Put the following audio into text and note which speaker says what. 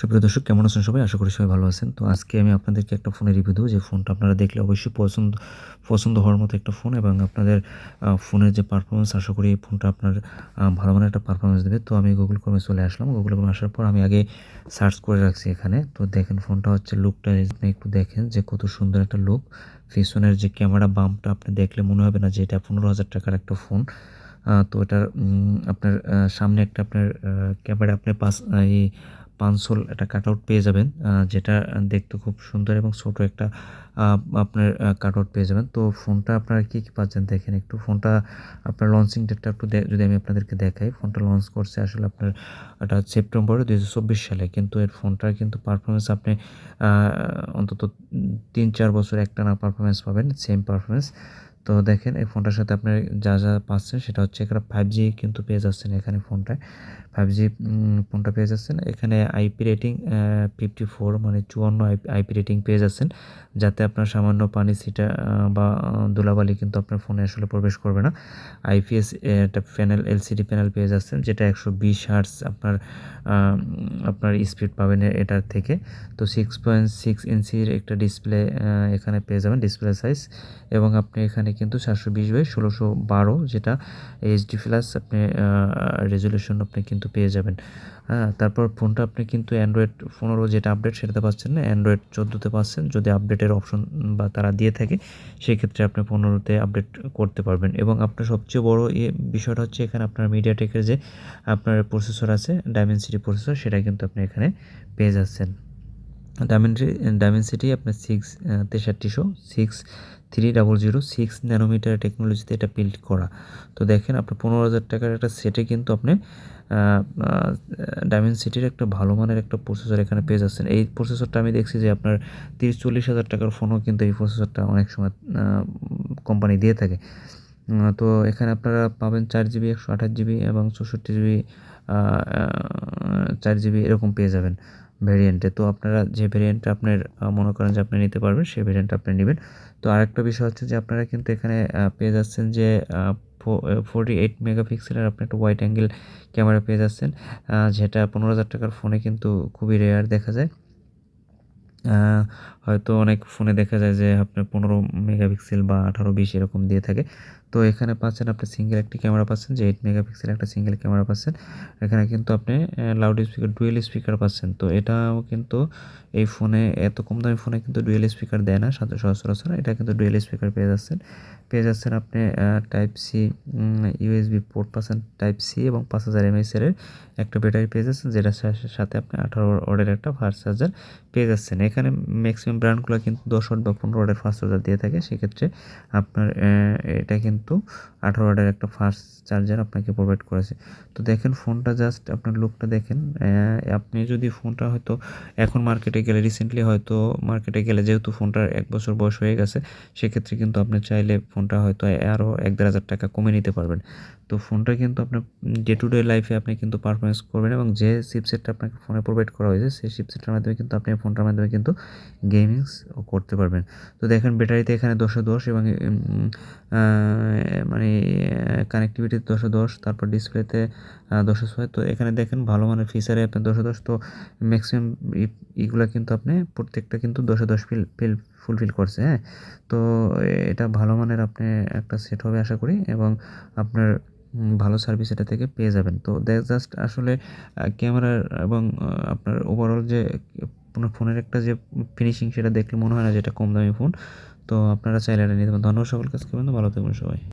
Speaker 1: সুপ্রিয় দর্শক, কেমন আছেন সবাই? আশা করি সবাই ভালো আছেন। তো আজকে আমি আপনাদেরকে একটা ফোনের রিভিউ দেবো। যে ফোনটা আপনারা দেখলে অবশ্যই পছন্দ পছন্দ হওয়ার মতো একটা ফোন এবং আপনাদের ফোনের যে পারফরমেন্স আশা করি এই ফোনটা আপনার ভালো মানের একটা পারফরমেন্স দেবে। তো আমি গুগল ক্রমে চলে আসলাম। গুগল ক্রমে আসার পর আমি আগে সার্চ করে রাখছি এখানে। তো দেখেন ফোনটা হচ্ছে লুকটা আপনি একটু দেখেন যে কত সুন্দর একটা লুক পিছনের যে ক্যামেরা বাম্পটা আপনি দেখলে মনে হবে না যে এটা পনেরো হাজার টাকার একটা ফোন তো এটার আপনার সামনে একটা আপনার ক্যামেরা আপনি পাস, এই পানসোল একটা কাট আউট পেয়ে যাবেন যেটা দেখতে খুব সুন্দর এবং ছোট একটা আপনার কাট আউট পেয়ে যাবেন। তো ফোনটা আপনারা কী কী পাচ্ছেন দেখেন একটু। ফোনটা আপনার লঞ্চিং ডেটটা একটু যদি আমি আপনাদেরকে দেখাই, ফোনটা লঞ্চ করছে আসলে আপনার, এটা সেপ্টেম্বরে দু সালে। কিন্তু এর ফোনটার কিন্তু পারফরমেন্স আপনি অন্তত তিন চার বছর একটা না পারফরমেন্স পাবেন সেম পারফরমেন্স তো দেখেন এই ফোনটার সাথে আপনার যা যা পাচ্ছেন সেটা হচ্ছে এখানে ফাইভ জি কিন্তু পেয়ে যাচ্ছেন এখানে ফোনটায়। ফাইভ জি ফোনটা পেয়ে যাচ্ছেন। এখানে আইপি রেটিং ফিফটি ফোর মানে চুয়ান্ন আইপি রেটিং পেয়ে যাচ্ছেন যাতে আপনার সামান্য পানি সিটা বা আহ, ধুলাবালি কিন্তু আপনার ফোনে আসলে প্রবেশ করবে না। আইপিএস একটা প্যানেল এলসিডি প্যানেল পেয়ে যাচ্ছেন যেটা একশো বিশ হার্টস আপনার আপনার স্পিড পাবেন এটার থেকে। তো সিক্স পয়েন্ট সিক্স ইঞ্চির একটা ডিসপ্লে এখানে পেয়ে যাবেন ডিসপ্লে সাইজ এবং আপনি এখানে কিন্তু চারশো বিশ বাই ষোলোশো বারো যেটা এইচডি প্লাস আপনি রেজলিউশন আপনি কিন্তু পেয়ে যাবেন। হ্যাঁ তারপর ফোনটা আপনি কিন্তু অ্যান্ড্রয়েড পনেরো যেটা আপডেট সেটাতে পাচ্ছেন না অ্যান্ড্রয়েড চোদ্দোতে পাচ্ছেন। যদি আপডেটের অপশন বা তারা দিয়ে থাকে, সেক্ষেত্রে আপনি পনেরোতে আপডেট করতে পারবেন। এবং আপনার সবচেয়ে বড় এ বিষয়টা হচ্ছে এখানে আপনার মিডিয়াটেকের যে আপনার প্রসেসর আছে ডায়মেনসিটি প্রসেসর সেটা কিন্তু আপনি এখানে পেয়ে যাচ্ছেন। ডায়মেন্ডি ডায়মেনসিটি আপনার six তেষট্টিশো six three double zero six nanometre টেকনোলজিতে এটা বিল্ড করা। তো দেখেন আপনার পনেরো হাজার টাকার একটা সেটে কিন্তু আপনি ডায়মেনসিটির একটা ভালো মানের একটা প্রসেসর এখানে পেয়ে যাচ্ছেন। এই প্রসেসরটা আমি দেখছি যে আপনার তিরিশ চল্লিশ হাজার টাকার ফোনও কিন্তু এই প্রসেসরটা অনেক সময় কোম্পানি দিয়ে থাকে। তো এখানে আপনারা পাবেন চার জিবি একশো আঠাশ জিবি এবং চৌষট্টি জিবি চার জিবি এরকম পেয়ে যাবেন। ভেরিয়েন্টে তো আপনারা যে ভেরিয়েন্টটা আপনার মনে করেন যে আপনি নিতে পারবেন, সেই ভেরিয়েন্টটা আপনি নেবেন। তো আরেকটা বিষয় হচ্ছে যে আপনারা কিন্তু এখানে পেয়ে যাচ্ছেন যে ফোরটি এইট মেগাপিক্সেলের আপনি একটা হোয়াইট অ্যাঙ্গেল ক্যামেরা পেয়ে যাচ্ছেন যেটা পনেরো হাজার টাকার ফোনে কিন্তু খুবই রেয়ার দেখা যায়। হয়তো অনেক ফোনে দেখা যায় যে আপনার পনেরো মেগাপিক্সেল বা আঠারো বিশ এরকম দিয়ে থাকে। তো এখানে পাচ্ছেন আপনি সিঙ্গেল একটি ক্যামেরা পাচ্ছেন, যে এইট মেগাপিক্সেল একটা সিঙ্গেল ক্যামেরা পাচ্ছেন। এখানে কিন্তু আপনি লাউড স্পিকার ডুয়েল স্পিকার পাচ্ছেন। তো এটাও কিন্তু এই ফোনে, এত কম দামি ফোনে কিন্তু ডুয়েল স্পিকার দেয় না সচরাচর এটা কিন্তু ডুয়েল স্পিকার পেয়ে যাচ্ছেন। পেয়ে যাচ্ছেন আপনি টাইপ সি ইউএসবি পোর্ট পাচ্ছেন টাইপ সি এবং পাঁচ হাজার এমএসের একটা ব্যাটারি পেয়ে যাচ্ছেন যেটার সাথে আপনি আঠারো ওয়ার্ডের একটা ফার্স্ট চার্জার পেয়ে যাচ্ছেন। এখানে ম্যাক্সিমাম ব্র্যান্ডগুলো কিন্তু দশ ওয়াট বা পনেরো ওয়াটের ফাস্ট চার্জার দিয়ে থাকে, সেক্ষেত্রে আপনার এটা কিন্তু আঠারো ওয়ার্ডের একটা ফাস্ট চার্জার আপনাকে প্রোভাইড করেছে। তো দেখেন ফোনটা জাস্ট আপনার লুকটা দেখেন আপনি যদি ফোনটা হয়তো এখন মার্কেটে গেলে রিসেন্টলি হয়তো মার্কেটে গেলে যেহেতু ফোনটার এক বছর বয়স হয়ে গেছে, সেক্ষেত্রে কিন্তু আপনি চাইলে ফোনটা হয়তো আরও এক দেড় হাজার টাকা কমে নিতে পারবেন। তো ফোনটা কিন্তু আপনার ডে টু ডে লাইফে আপনি কিন্তু পারফরমেন্স করবেন এবং যে চিপসেটটা আপনাকে ফোনে প্রোভাইড করা হয়েছে, সেই চিপসেটটার মাধ্যমে কিন্তু আপনি ফোনটার মাধ্যমে কিন্তু গেমিংস করতে পারবেন। তো দেখেন ব্যাটারিতে এখানে দশে দশ এবং মানে কানেক্টিভিটিতে দশে দশ, তারপর ডিসপ্লেতে দশে ছয়। তো এখানে দেখেন ভালো মানের ফিচারে আপনার দশে দশ, তো ম্যাক্সিমাম ইগুলো কিন্তু আপনি প্রত্যেকটা কিন্তু দশে দশ ফিল ফিল ফুলফিল করছে হ্যাঁ? তো এটা ভালো মানের আপনি একটা সেট হবে আশা করি, এবং আপনার ভালো সার্ভিস এটা থেকে পেয়ে যাবেন। তো দ্যাট জাস্ট আসলে ক্যামেরার এবং আপনার ওভারঅল যে আপনার ফোনের একটা যে ফিনিশিং সেটা দেখলে মনে হয় না যে এটা কম দামি ফোন তো আপনারা চাইলে এটা নিতে ধন্যবাদ সকল কাজ করবেন ভালো থাকবেন সবাই।